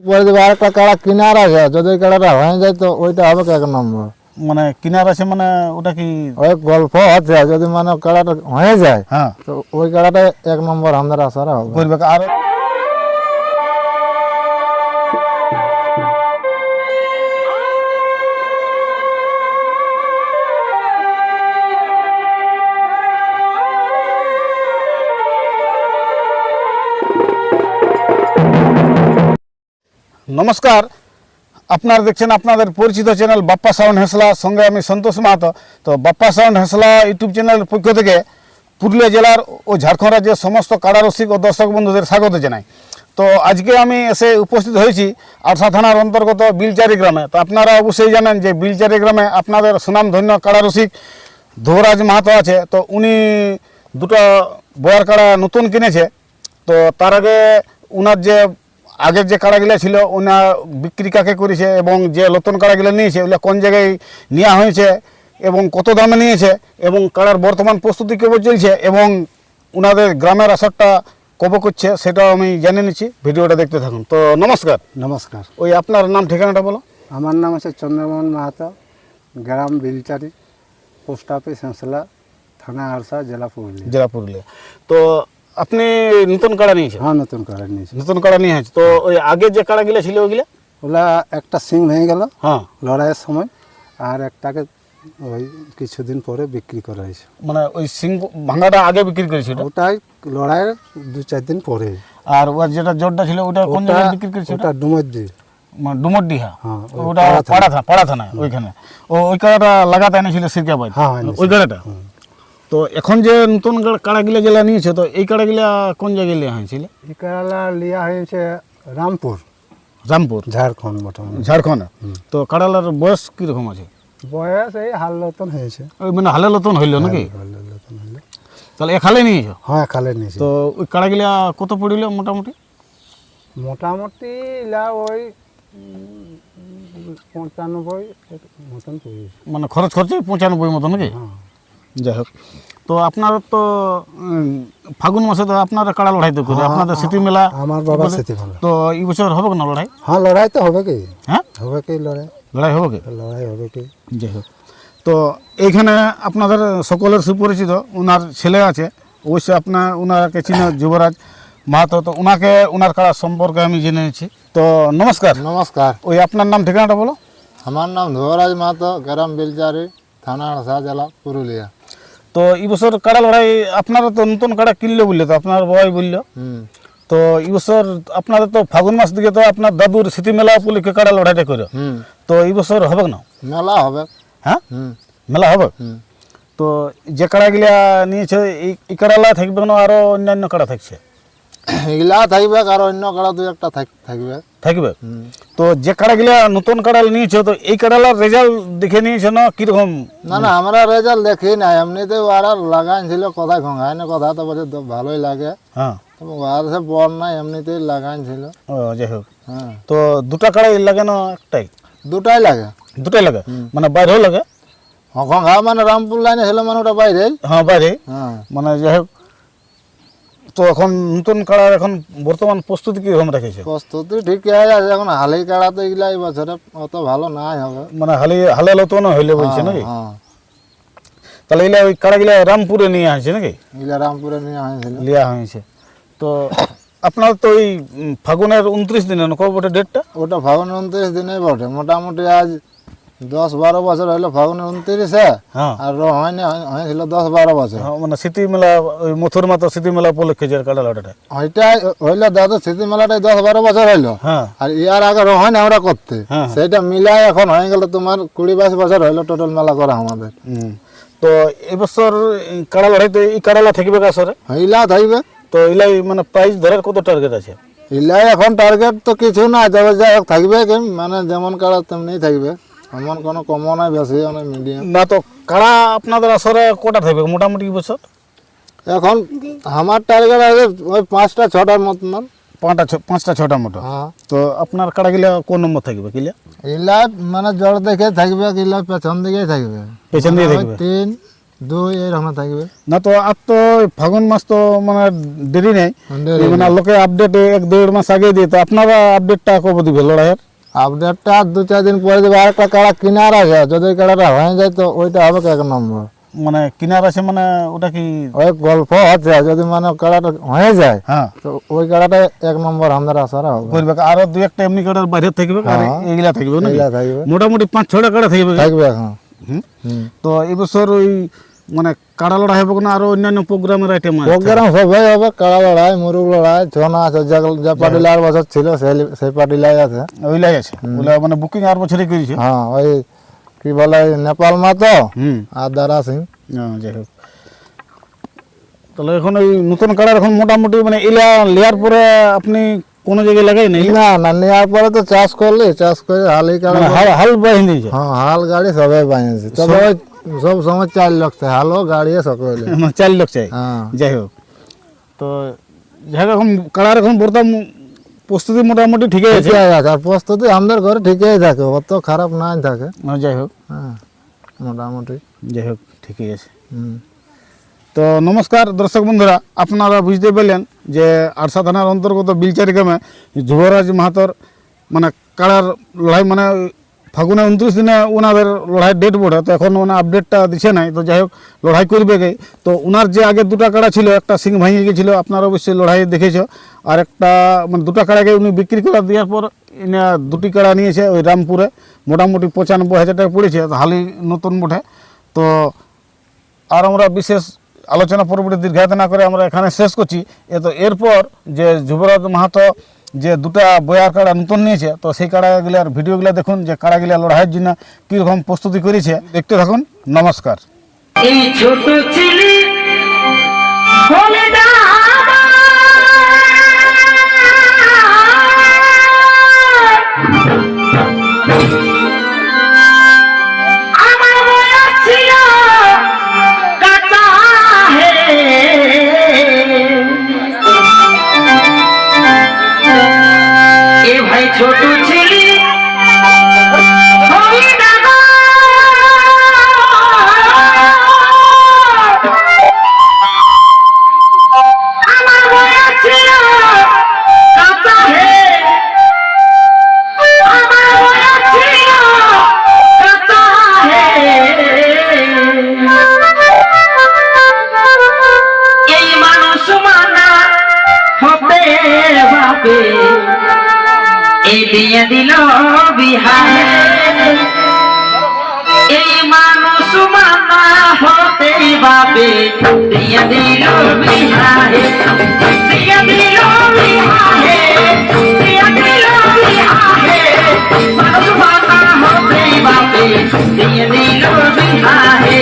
পরে দেবে আরেকটা কাড়া কিনার আছে যদি ওই কাড়াটা হয়ে যায় তো ওইটা হবে এক নম্বর? মানে কিনার আছে মানে ওটা কি? ওই গল্প আছে যদি মানে কাড়াটা হয়ে যায় হ্যাঁ। তো ওই কাড়াটা এক নম্বর আমাদের আসার হবে। করবে। আর নমস্কার। আপনারা দেখছেন আপনাদের পরিচিত চ্যানেল বাপ্পা সাউন্ড হেসলা, সঙ্গে আমি সন্তোষ মাহাতো। তো বাপ্পা সাউন্ড হেসলা ইউটিউব চ্যানেলের পক্ষ থেকে পুরুলিয়া জেলার ও ঝাড়খণ্ড রাজ্যের সমস্ত কারারসিক ও দর্শক বন্ধুদের স্বাগত জানাই। তো আজকে আমি এসে উপস্থিত হয়েছি আরসা থানার অন্তর্গত বিলচারি গ্রামে। তো আপনারা অবশ্যই জানেন যে বিলচারি গ্রামে আপনাদের সুনামধন্য কারারসিক ধ্রুবরাজ মাহাতো আছে। তো উনি দুটো বয়ার কাড়া নতুন কিনেছে। তো তার আগে উনার যে আগের যে কাড়াগুলো ছিল ওনার বিক্রি কাকে করেছে এবং যে নতুন কাড়াগুলো নিয়েছে ওগুলো কোন জায়গায় নেওয়া হয়েছে এবং কত দামে নিয়েছে এবং কাড়ার বর্তমান প্রস্তুতি কেবল চলছে এবং ওনাদের গ্রামের আসরটা কবে করছে সেটাও আমি জেনে নিচ্ছি। ভিডিওটা দেখতে থাকুন। তো নমস্কার। নমস্কার। ওই আপনার নাম ঠিকানাটা বলো। আমার নাম হচ্ছে চন্দ্রমোহন মাহাতো গ্রাম বিলচারি পোস্ট অফিস হেঁসলা থানা আরসা জেলা পুরুলিয়া। জেলা পুরুলিয়া। তো আপনি নতুন কাড়া নিয়েছেন? হ্যাঁ নতুন কার্ড নিয়েছি। নতুন কাড়া নিয়ে হয়েছে। তো ওই আগে যে কাড়াগুলো ছিল ওইগুলো? ওলা একটা সিং ভেঙে গেল হ্যাঁ। লড়াইয়ের সময় আর একটাকে ওই কিছুদিন পরে বিক্রি করা হয়েছে। মানে ওই সিং ভাঙাটা আগে বিক্রি করেছিল ওটাই লড়াইয়ের দু চার দিন পরে। আর ওর যেটা জোরটা ছিল ওটা কোন জায়গায় বিক্রি করেছিল ওটা? ডুমের দিয়ে মানে ডুমরডিহা হ্যাঁ, ওটা পাড়া থানা। পাড়া থানা ওইখানে। ও ওই কাড়াটা লাগাতে এনেছিল সিরকাবাদ হ্যাঁ। ওই কাড়াটা? তো এখন যে নতুন কাড়া- কাড়াগুলা যেগুলা নিয়েছে তো এই কাড়াগুলা কোন জায়গায় নেওয়া হয়েছিল? এই কেরালা লিয়া হয়েছে রামপুর। রামপুর? ঝাড়খণ্ড মোটামুটি ঝাড়খণ্ড? তো কাড়ালার বয়স কীরকম আছে? বয়স এই হাল নতুন হয়েছে। ওই মানে হালে নতুন হইল নাকি? তাহলে এক হালে নিয়েছো? হ্যাঁ কালে নিয়েছে। তো ওই কাড়াগুলা কত পড়িল মোটামুটি? মোটামুটি লা ওই পঁচানব্বই মতন পড়েছে মানে খরচ খরচে পঁচানব্বই মতো নাকি? হ্যাঁ। যাই হোক। তো আপনারা তো ফাগুন মাসে তো আপনারা কাড়া লড়াই তো করে। আপনাদের স্মৃতি মেলা আমার বাবা সেটি তো এই বছর হবে না লড়াই? হ্যাঁ লড়াই তো হবে কি? হ্যাঁ? হবে কি লড়াই? লড়াই হবে কি? লড়াই হবে কি? যাই হোক। তো এইখানে আপনাদের সকলের সুপরিচিত ওনার ছেলে আছে অবশ্যই আপনার ওনাকে চিনে যুবরাজ মাহাতো। তো ওনাকে ওনার কাড়া সম্পর্কে আমি জেনে নিচ্ছি। তো নমস্কার। নমস্কার। ওই আপনার নাম ঠিকানাটা বলো। আমার নাম ধ্রুবরাজ মাহাতো গ্রাম বিলচারি। থানা আড়সা জেলা পুরুলিয়া। তো এই বছর কাড়া লড়াই আপনারা তো নতুন কাড়া কিনলো বললে তো আপনার বাবাই বলল। তো এই বছর আপনাদের তো ফাগুন মাস দিকে তো আপনার দাদুর স্মৃতি মেলা উপলক্ষে কাড়া লড়াইটা করে তো এই বছর হবে না? মেলা হবে। হ্যাঁ? মেলা হবে? তো যে কাড়াগুলা নিয়েছে এই কাড়ালা থাকবে না আরও অন্যান্য কাড়া থাকছে? এগুলা থাকবে আর অন্য কাড়া দু একটা থাক- থাকবে। থাকবে। তো যে কাড়াগুলা নতুন কাড়াল নিয়েছে তো এই কাড়ালার রেজাল্ট দেখে নিয়েছে না কীরকম? না না আমরা রেজাল্ট দেখি না এমনিতে ওরা লাগাইছিল কথা ঘঙায় না কথা তো বলছে ভালোই লাগে। হ্যাঁ। ওর সে বল নাই এমনিতেই লাগাইছিল ও যাই হোক। হ্যাঁ। তো দুটা কাড়াই লাগে না একটাই? দুটাই লাগে। দুটাই লাগে? মানে বাইরেও লাগে? মানে রামপুর লাইনে ছিল মানে ওটা বাইরে হ্যাঁ বাইরে হ্যাঁ। মানে যাই হোক তো এখন নতুন কাড়ার এখন বর্তমান প্রস্তুতি কীরকম রেখেছে? প্রস্তুতি ঠিকই আছে এখন হালি কাড়া তো এগুলা এই বছরে অত ভালো নাই হবে। মানে হালে হালে লতন হইলে বলছে নাকি? হ্যাঁ। তাহলে এগুলা ওই কাড়াগুলা রামপুরে নিয়ে আসছে নাকি? এগুলা রামপুরে নিয়ে হয়েছিল লিয়া হয়েছে। তো আপনার তো ওই ফাগুনের উনত্রিশ দিনে না কবে বটে ডেটটা? ওটা ফাগুন উনত্রিশ দিনে বটে। মোটামুটি আজ দশ বারো বছর হইল ফাগুন উনত্রিশে হ্যাঁ। আর হয়নি হয়েছিল দশ বারো বছর। হ্যাঁ, মানে স্মৃতি মেলা ওই মথুর মাতা স্মৃতি মেলা উপলক্ষে যে কাটা ওইটা হইল দাদু স্মৃতি মেলাটাই দশ বারো বছর হইল। হ্যাঁ। আর ইয়ার আগে র হয়নি আমরা করতে। সেইটা মিলাই এখন হয়ে গেল তোমার কুড়ি বাইশ বছর হইল টোটাল মেলা করা আমাদের। তো এবছর কাড়া লড়াইতে এই কাড়ালা থাকবে কাছরে হইলা থাকবে। তো এলাই মানে প্রাইস ধরার কত টার্গেট আছে? ইলাই এখন টার্গেট তো কিছু না তবে যাই হোক থাকবে মানে যেমন কাড়া তেমনি থাকবে। এমন কোনো কমও নাই বেশি অনেক মিডিয়াম না তো কাড়া আপনাদের আসরে কটা থাকবে মোটামুটি বছর এখন আমার টার্গেট আছে ওই পাঁচটা ছটার মতন। পাঁচটা পাঁচটা ছটা মতো? হ্যাঁ। তো আপনার কাড়াগুলা কোন নম্বর থাকবে কিলা ইলা মানে জল দেখে থাকবে কিলা পেছন দিকেই থাকবে। পেছন দিয়ে থাকবে? তিন দুই এইরকম থাকবে। না তো আর তো ফাগুন মাস তো মানে দেরি নেই। মানে লোকে আপডেট এক দেড় মাস আগে দিয়ে তো আপনারা আপডেটটা কবে দিবে লড়াইয়ের? আপডেটটা দু চার দিন পরে দেবে আরেকটা কাড়া কিনার আছে যদি কাড়াটা হয়ে যায় তো ওইটা হবে এক নম্বর? মানে কিনার আছে মানে ওটা কি? ওই গল্প হচ্ছে যদি মানে কাড়াটা হয়ে যায় হ্যাঁ। তো ওই কাড়াটা এক নম্বর আমাদের আসার হবে। করবে আরও দুই একটা এমনি কাটার বাইরে থাকবে আর হ্যাঁ। থাকবে এগুলা থাকবে। মোটামুটি পাঁচ ছটা কাটা থাকবে। থাকবে। হুম। তো এবছর ওই মানে কাড়া লড়াই হবে না আরও অন্যান্য প্রোগ্রামের আইটেম আছে। প্রোগ্রাম সবাই হবে কাড়া লড়াই মুরুগ লড়াই ছনা আছে যে- যে পার্টি আর বছর ছিল সেই পার্টি লাই আছে। ওইলাই আছে। ওইলা মানে বুকিং আর বছরই করেছে? হ্যাঁ ওই কি বলে নেপাল মা তো? আর দারা সিং। হ্যাঁ, যাই হোক। তাহলে এখন ওই নতুন কাড়ার এখন মোটামুটি মানে এলা লেয়ার পরে আপনি কোনো জায়গায় লাগাই নাই না? না নেওয়ার পরে তো চাষ করলি চাষ করে হালি কাড়া মানে হাল হাল বাহিনী হ্যাঁ হাল গাড়ি সবাই বানিয়েছে তবে ওই সব সময় চার লাগছে হালও গাড়ি সকলে। চার লোক চাই হ্যাঁ। যাই হোক। তো যাই হোক এখন কাড়ার এখন বর্তমান প্রস্তুতি মোটামুটি ঠিকই আছে। আর প্রস্তুতি আমাদের ঘরে ঠিকই থাকে অত খারাপ নাই থাকে। যাই হোক। হ্যাঁ মোটামুটি। যাই হোক ঠিকই আছে। তো নমস্কার দর্শক বন্ধুরা আপনারা বুঝতে পারলেন যে আরসা থানার অন্তর্গত বিলচারি গ্রামে যুবরাজ মাহাতর মানে কাড়ার লড়াই মানে ফাগুনে উনত্রিশ দিনে ওনাদের লড়াই ডেট বোর্ডে তো এখন ওনার আপডেটটা দিচ্ছে নাই, তো যাই হোক, লড়াই করবে গে তো ওনার যে আগে দুটা কাড়া ছিল, একটা সিং ভাঙিয়ে গেছিল, আপনারা অবশ্যই লড়াই দেখেছ, আর একটা মানে দুটা কাড়াকে উনি বিক্রি করে দেওয়ার পর এনে দুটি কাড়া নিয়েছে ওই রামপুরে, মোটামুটি পঁচানব্বই হাজার টাকা পড়েছে হালি নতুন মোটে তো আর আমরা বিশেষ আলোচনা পরবর্তী দীর্ঘায়িত না করে আমরা এখানে শেষ করছি। এ তো এরপর যে যুবরাজ মাহাতো যে দুটা বয়ার কাড়া নতুন নিয়েছে, তো সেই কাড়াগুলার ভিডিওগুলো দেখুন, যে কাড়াগুলা লড়াইয়ের জন্য কীরকম প্রস্তুতি করেছে। দেখতে থাকুন, নমস্কার। এই ছোট ছিলি ছোট বাপে দিয়ে দিল বিহারে দিয়ে দিল বিহারে দিয়ে দিল বিহারে মানুষ মানা হতে বাপে দিয়ে দিল বিহারে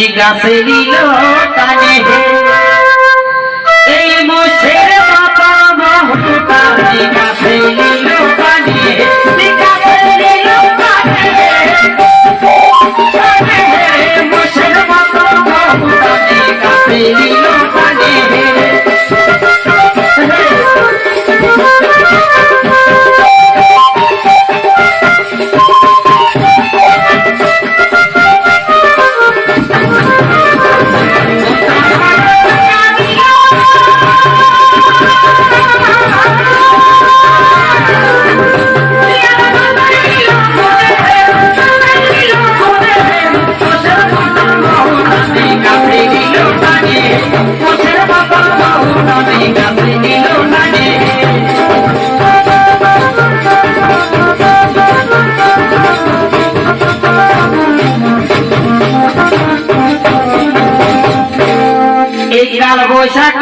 বহুতা নিগাছে এই কাল বৈশাখী